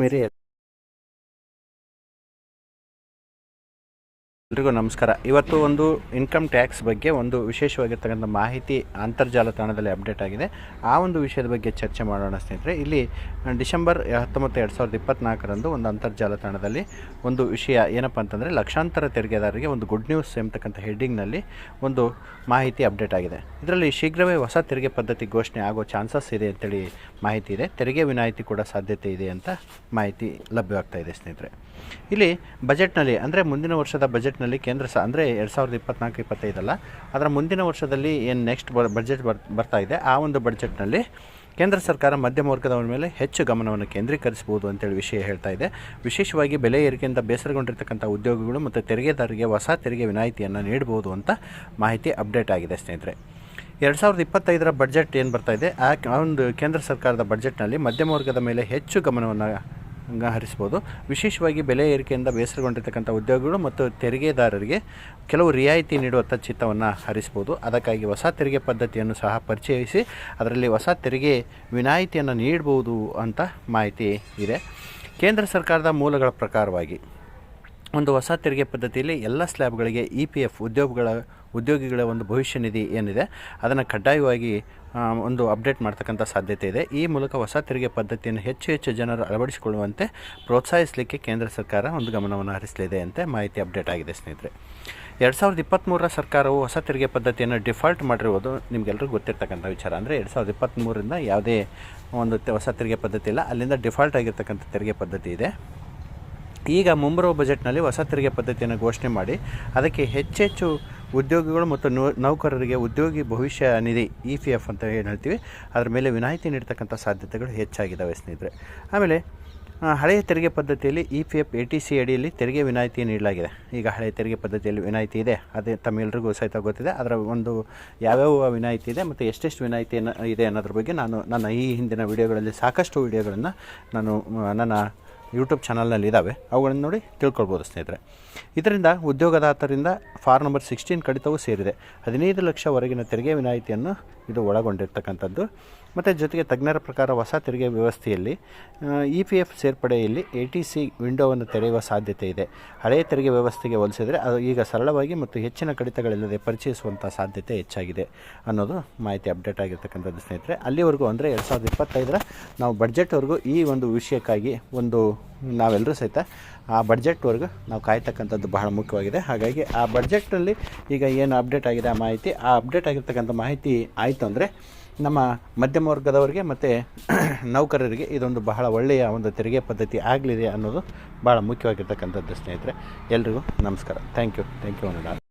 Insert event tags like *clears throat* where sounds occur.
मेरे ಎಲ್ರಿಗೂ ನಮಸ್ಕಾರ. ಇವತ್ತು ಒಂದು ಇನ್ಕಮ್ ಟ್ಯಾಕ್ಸ್ ಬಗ್ಗೆ ಒಂದು ವಿಶೇಷವಾಗಿರ್ತಕ್ಕಂಥ ಮಾಹಿತಿ ಅಂತರ್ಜಾಲ ತಾಣದಲ್ಲಿ ಅಪ್ಡೇಟ್ ಆಗಿದೆ. ಆ ಒಂದು ವಿಷಯದ ಬಗ್ಗೆ ಚರ್ಚೆ ಮಾಡೋಣ ಸ್ನೇಹಿತರೆ. ಇಲ್ಲಿ ಡಿಸೆಂಬರ್ ಹತ್ತೊಂಬತ್ತು ಎರಡು ಸಾವಿರದ ಇಪ್ಪತ್ನಾಲ್ಕರಂದು ಒಂದು ಅಂತರ್ಜಾಲ ತಾಣದಲ್ಲಿ ಒಂದು ವಿಷಯ ಏನಪ್ಪ ಅಂತಂದರೆ ಲಕ್ಷಾಂತರ ತೆರಿಗೆದಾರರಿಗೆ ಒಂದು ಗುಡ್ ನ್ಯೂಸ್ ಎಂಬತಕ್ಕಂಥ ಹೆಡ್ಡಿಂಗ್ನಲ್ಲಿ ಒಂದು ಮಾಹಿತಿ ಅಪ್ಡೇಟ್ ಆಗಿದೆ. ಇದರಲ್ಲಿ ಶೀಘ್ರವೇ ಹೊಸ ತೆರಿಗೆ ಪದ್ಧತಿ ಘೋಷಣೆ ಆಗೋ ಚಾನ್ಸಸ್ ಇದೆ ಅಂತೇಳಿ ಮಾಹಿತಿ ಇದೆ. ತೆರಿಗೆ ವಿನಾಯಿತಿ ಕೂಡ ಸಾಧ್ಯತೆ ಇದೆ ಅಂತ ಮಾಹಿತಿ ಲಭ್ಯವಾಗ್ತಾ ಇದೆ ಸ್ನೇಹಿತರೆ. ಇಲ್ಲಿ ಬಜೆಟ್ನಲ್ಲಿ ಅಂದರೆ ಮುಂದಿನ ವರ್ಷದ ಬಜೆಟ್ನಲ್ಲಿ ಕೇಂದ್ರ ಸ, ಅಂದರೆ ಎರಡು ಸಾವಿರದ ಇಪ್ಪತ್ನಾಲ್ಕು, ಇಪ್ಪತ್ತೈದಲ್ಲ. ಅದರ ಮುಂದಿನ ವರ್ಷದಲ್ಲಿ ಏನು ನೆಕ್ಸ್ಟ್ ಬಜೆಟ್ ಬರ್, ಬರ್ತಾ ಇದೆ, ಆ ಒಂದು ಬಜೆಟ್ನಲ್ಲಿ ಕೇಂದ್ರ ಸರ್ಕಾರ ಮಧ್ಯಮ ವರ್ಗದವರ ಮೇಲೆ ಹೆಚ್ಚು ಗಮನವನ್ನು ಕೇಂದ್ರೀಕರಿಸಬಹುದು ಅಂತೇಳಿ ವಿಷಯ ಹೇಳ್ತಾ ಇದೆ. ವಿಶೇಷವಾಗಿ ಬೆಲೆ ಏರಿಕೆಯಿಂದ ಬೇಸರಗೊಂಡಿರ್ತಕ್ಕಂಥ ಉದ್ಯೋಗಿಗಳು ಮತ್ತು ತೆರಿಗೆದಾರರಿಗೆ ಹೊಸ ತೆರಿಗೆ ವಿನಾಯಿತಿಯನ್ನು ನೀಡಬಹುದು ಅಂತ ಮಾಹಿತಿ ಅಪ್ಡೇಟ್ ಆಗಿದೆ ಸ್ನೇಹಿತರೆ. ಎರಡು ಸಾವಿರದ ಇಪ್ಪತ್ತೈದರ ಬಜೆಟ್ ಏನು ಬರ್ತಾ ಇದೆ, ಆ ಒಂದು ಕೇಂದ್ರ ಸರ್ಕಾರದ ಬಜೆಟ್ನಲ್ಲಿ ಮಧ್ಯಮ ವರ್ಗದ ಮೇಲೆ ಹೆಚ್ಚು ಗಮನವನ್ನು ಹರಿಸ್ಬೋದು ವಿಶೇಷವಾಗಿ ಬೆಲೆ ಏರಿಕೆಯಿಂದ ಬೇಸರಗೊಂಡಿರ್ತಕ್ಕಂಥ ಉದ್ಯೋಗಿಗಳು ಮತ್ತು ತೆರಿಗೆದಾರರಿಗೆ ಕೆಲವು ರಿಯಾಯಿತಿ ನೀಡುವಂಥ ಚಿತ್ತವನ್ನು ಹರಿಸ್ಬೋದು ಅದಕ್ಕಾಗಿ ಹೊಸ ತೆರಿಗೆ ಪದ್ಧತಿಯನ್ನು ಸಹ ಪರಿಚಯಿಸಿ, ಅದರಲ್ಲಿ ಹೊಸ ತೆರಿಗೆ ವಿನಾಯಿತಿಯನ್ನು ನೀಡಬಹುದು ಅಂತ ಮಾಹಿತಿ ಇದೆ. ಕೇಂದ್ರ ಸರ್ಕಾರದ ಮೂಲಗಳ ಪ್ರಕಾರವಾಗಿ ಒಂದು ಹೊಸ ತೆರಿಗೆ ಪದ್ಧತಿಯಲ್ಲಿ ಎಲ್ಲ ಸ್ಲ್ಯಾಬ್ಗಳಿಗೆ ಇ ಪಿ ಎಫ್ ಉದ್ಯೋಗಗಳ ಉದ್ಯೋಗಿಗಳ ಒಂದು ಭವಿಷ್ಯ ನಿಧಿ ಏನಿದೆ, ಅದನ್ನು ಕಡ್ಡಾಯವಾಗಿ ಒಂದು ಅಪ್ಡೇಟ್ ಮಾಡ್ತಕ್ಕಂಥ ಸಾಧ್ಯತೆ ಇದೆ. ಈ ಮೂಲಕ ಹೊಸ ತೆರಿಗೆ ಪದ್ಧತಿಯನ್ನು ಹೆಚ್ಚು ಹೆಚ್ಚು ಜನರು ಅಳವಡಿಸಿಕೊಳ್ಳುವಂತೆ ಪ್ರೋತ್ಸಾಹಿಸಲಿಕ್ಕೆ ಕೇಂದ್ರ ಸರ್ಕಾರ ಒಂದು ಗಮನವನ್ನು ಹರಿಸಲಿದೆ ಅಂತ ಮಾಹಿತಿ ಅಪ್ಡೇಟ್ ಆಗಿದೆ ಸ್ನೇಹಿತರೆ. ಎರಡು ಸಾವಿರದ ಇಪ್ಪತ್ತ್ಮೂರರ ಸರ್ಕಾರವು ಹೊಸ ತೆರಿಗೆ ಪದ್ಧತಿಯನ್ನು ಡಿಫಾಲ್ಟ್ ಮಾಡಿರುವುದು ನಿಮಗೆಲ್ಲರಿಗೂ ಗೊತ್ತಿರ್ತಕ್ಕಂಥ ವಿಚಾರ. ಅಂದರೆ ಎರಡು ಸಾವಿರದ ಇಪ್ಪತ್ತ್ಮೂರರಿಂದ ಯಾವುದೇ ಒಂದು ಹೊಸ ತೆರಿಗೆ ಪದ್ಧತಿ ಇಲ್ಲ. ಅಲ್ಲಿಂದ ಡಿಫಾಲ್ಟ್ ಆಗಿರ್ತಕ್ಕಂಥ ತೆರಿಗೆ ಪದ್ಧತಿ ಇದೆ. ಈಗ ಮುಂಬರುವ ಬಜೆಟ್ನಲ್ಲಿ ಹೊಸ ತೆರಿಗೆ ಪದ್ಧತಿಯನ್ನು ಘೋಷಣೆ ಮಾಡಿ, ಅದಕ್ಕೆ ಹೆಚ್ಚೆಚ್ಚು ಉದ್ಯೋಗಿಗಳು ಮತ್ತು ನೌಕರರಿಗೆ ಉದ್ಯೋಗಿ ಭವಿಷ್ಯ ನಿಧಿ, ಇ ಪಿ ಎಫ್ ಅಂತ ಏನು ಹೇಳ್ತೀವಿ, ಅದರ ಮೇಲೆ ವಿನಾಯಿತಿ ನೀಡ್ತಕ್ಕಂಥ ಸಾಧ್ಯತೆಗಳು ಹೆಚ್ಚಾಗಿದ್ದಾವೆ ಸ್ನೇಹಿತರೆ. ಆಮೇಲೆ ಹಳೆಯ ತೆರಿಗೆ ಪದ್ಧತಿಯಲ್ಲಿ E P F, A T C ಅಡಿಯಲ್ಲಿ ತೆರಿಗೆ ವಿನಾಯಿತಿ ನೀಡಲಾಗಿದೆ. ಈಗ ಹಳೆಯ ತೆರಿಗೆ ಪದ್ಧತಿಯಲ್ಲಿ ವಿನಾಯಿತಿ ಇದೆ. ಅದೇ ತಮ್ಮೆಲ್ಲರಿಗೂ ಸಹಿತ ಗೊತ್ತಿದೆ. ಅದರ ಒಂದು ಯಾವ್ಯಾವ ವಿನಾಯಿತಿ ಇದೆ ಮತ್ತು ಎಷ್ಟೆಷ್ಟು ವಿನಾಯಿತಿ ಇದೆ ಅನ್ನೋದ್ರ ಬಗ್ಗೆ ನಾನು ನನ್ನ ಈ ಹಿಂದಿನ ವಿಡಿಯೋಗಳಲ್ಲಿ ಸಾಕಷ್ಟು ವಿಡಿಯೋಗಳನ್ನು ನಾನು ನನ್ನ ಯೂಟ್ಯೂಬ್ ಚಾನಲ್ನಲ್ಲಿ ಇದ್ದಾವೆ ಅವುಗಳನ್ನು ನೋಡಿ ತಿಳ್ಕೊಳ್ಬೋದು ಸ್ನೇಹಿತರೆ. ಇದರಿಂದ ಉದ್ಯೋಗದಾತರಿಂದ ಫಾರ್ ನಂಬರ್ ಸಿಕ್ಸ್ಟೀನ್ ಕಡಿತವೂ ಸೇರಿದೆ. ಹದಿನೈದು ಲಕ್ಷವರೆಗಿನ ತೆರಿಗೆ ವಿನಾಯಿತಿಯನ್ನು ಇದು ಒಳಗೊಂಡಿರ್ತಕ್ಕಂಥದ್ದು. ಮತ್ತು ಜೊತೆಗೆ ತಜ್ಞರ ಪ್ರಕಾರ ಹೊಸ ತೆರಿಗೆ ವ್ಯವಸ್ಥೆಯಲ್ಲಿ ಇ ಪಿ ಎಫ್ ಸೇರ್ಪಡೆಯಲ್ಲಿ ಎ ಟಿ ಸಿ ವಿಂಡೋವನ್ನು ತೆರೆಯುವ ಸಾಧ್ಯತೆ ಇದೆ. ಹಳೆಯ ತೆರಿಗೆ ವ್ಯವಸ್ಥೆಗೆ ಹೋಲಿಸಿದರೆ ಅದು ಈಗ ಸರಳವಾಗಿ ಮತ್ತು ಹೆಚ್ಚಿನ ಕಡಿತಗಳಿಲ್ಲದೆ ಪರಿಚಯಿಸುವಂಥ ಸಾಧ್ಯತೆ ಹೆಚ್ಚಾಗಿದೆ ಅನ್ನೋದು ಮಾಹಿತಿ ಅಪ್ಡೇಟ್ ಆಗಿರ್ತಕ್ಕಂಥದ್ದು ಸ್ನೇಹಿತರೆ. ಅಲ್ಲಿವರೆಗೂ ಅಂದರೆ ಎರಡು ಸಾವಿರದ ಇಪ್ಪತ್ತೈದರ ನಾವು ಬಡ್ಜೆಟ್ವರೆಗೂ ಈ ಒಂದು ವಿಷಯಕ್ಕಾಗಿ ಒಂದು ನಾವೆಲ್ಲರೂ ಸಹಿತ ಆ ಬಡ್ಜೆಟ್ವರೆಗೂ ನಾವು ಕಾಯ್ತಕ್ಕಂಥದ್ದು ಬಹಳ ಮುಖ್ಯವಾಗಿದೆ. ಹಾಗಾಗಿ ಆ ಬಡ್ಜೆಟ್ನಲ್ಲಿ ಈಗ ಏನು ಅಪ್ಡೇಟ್ ಆಗಿದೆ ಆ ಮಾಹಿತಿ? ಆ ಅಪ್ಡೇಟ್ ಆಗಿರ್ತಕ್ಕಂಥ ಮಾಹಿತಿ ಆಯಿತು ಅಂದರೆ ನಮ್ಮ ಮಧ್ಯಮ ವರ್ಗದವರಿಗೆ ಮತ್ತು *clears throat* ನೌಕರರಿಗೆ ಇದೊಂದು ಬಹಳ ಒಳ್ಳೆಯ ಒಂದು ತೆರಿಗೆ ಪದ್ಧತಿ ಆಗಲಿದೆ ಅನ್ನೋದು ಭಾಳ ಮುಖ್ಯವಾಗಿರ್ತಕ್ಕಂಥದ್ದು ಸ್ನೇಹಿತರೆ. ಎಲ್ರಿಗೂ ನಮಸ್ಕಾರ. Thank you thank you ಅನುಡ